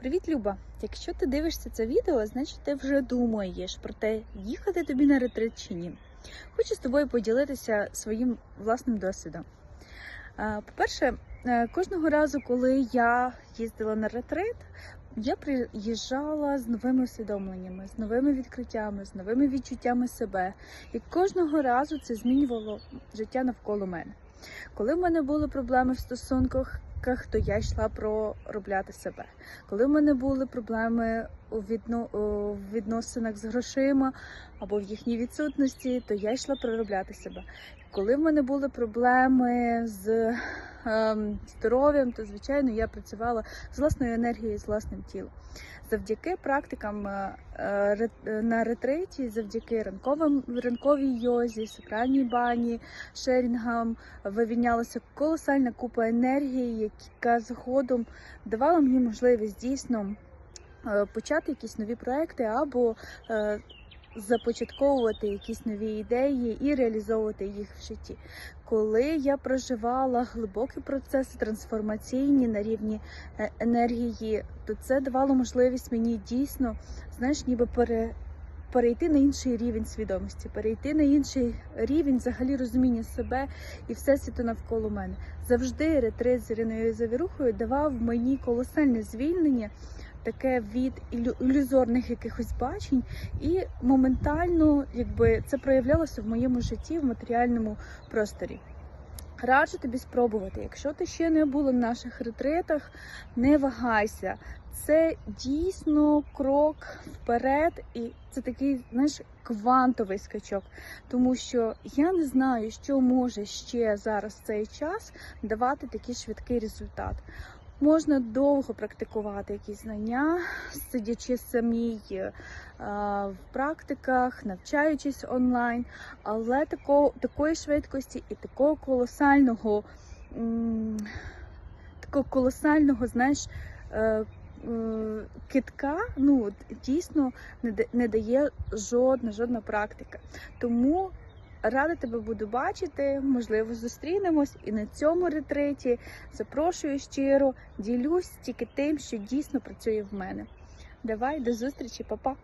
Привіт, Люба! Якщо ти дивишся це відео, значить ти вже думаєш про те, їхати тобі на ретрит чи ні. Хочу з тобою поділитися своїм власним досвідом. Е, По-перше, е, кожного разу, коли я їздила на ретрит, я приїжджала з новими усвідомленнями, з новими відкриттями, з новими відчуттями себе. І кожного разу це змінювало життя навколо мене. Коли в мене були проблеми в стосунках, то я йшла проробляти себе. Коли в мене були проблеми у відно... у відносинах з грошима або в їхній відсутності, то я йшла проробляти себе. Коли в мене були проблеми з здоров'ям, то звичайно я працювала з власною енергією, з власним тілом. Завдяки практикам е, е, рет- на ретриті, завдяки ранковим ранковій йозі, сакральній бані, шерінгам вивільнялася колосальна купа енергії, яка згодом давала мені можливість дійсно е, почати якісь нові проекти або е, започатковувати якісь нові ідеї і реалізовувати їх в житті. Коли я проживала глибокі процеси трансформаційні на рівні е, енергії, то це давало можливість мені дійсно, знаєш, ніби пере, перейти на інший рівень свідомості, перейти на інший рівень взагалі розуміння себе і всесвіту навколо мене. Завжди ретрит з Завірухою давав мені колосальне звільнення. Таке від ілюзорних якихось бачень, і моментально, якби це проявлялося в моєму житті в матеріальному просторі. Раджу тобі спробувати. Якщо ти ще не була на наших ретритах, не вагайся. Це дійсно крок вперед, і це такий, знаєш, квантовий скачок. Тому що я не знаю, що може ще зараз в цей час давати такий швидкий результат. Можна довго практикувати якісь знання, сидячи самій е, в практиках, навчаючись онлайн, але такого, такої швидкості і такого колосального, такого колосального, знаєш, е, е, китка, ну дійсно не дає жодна, жодна практика. Тому рада тебе буду бачити, можливо, зустрінемось і на цьому ретриті. Запрошую щиро, ділюсь тільки тим, що дійсно працює в мене. Давай, до зустрічі, па-па!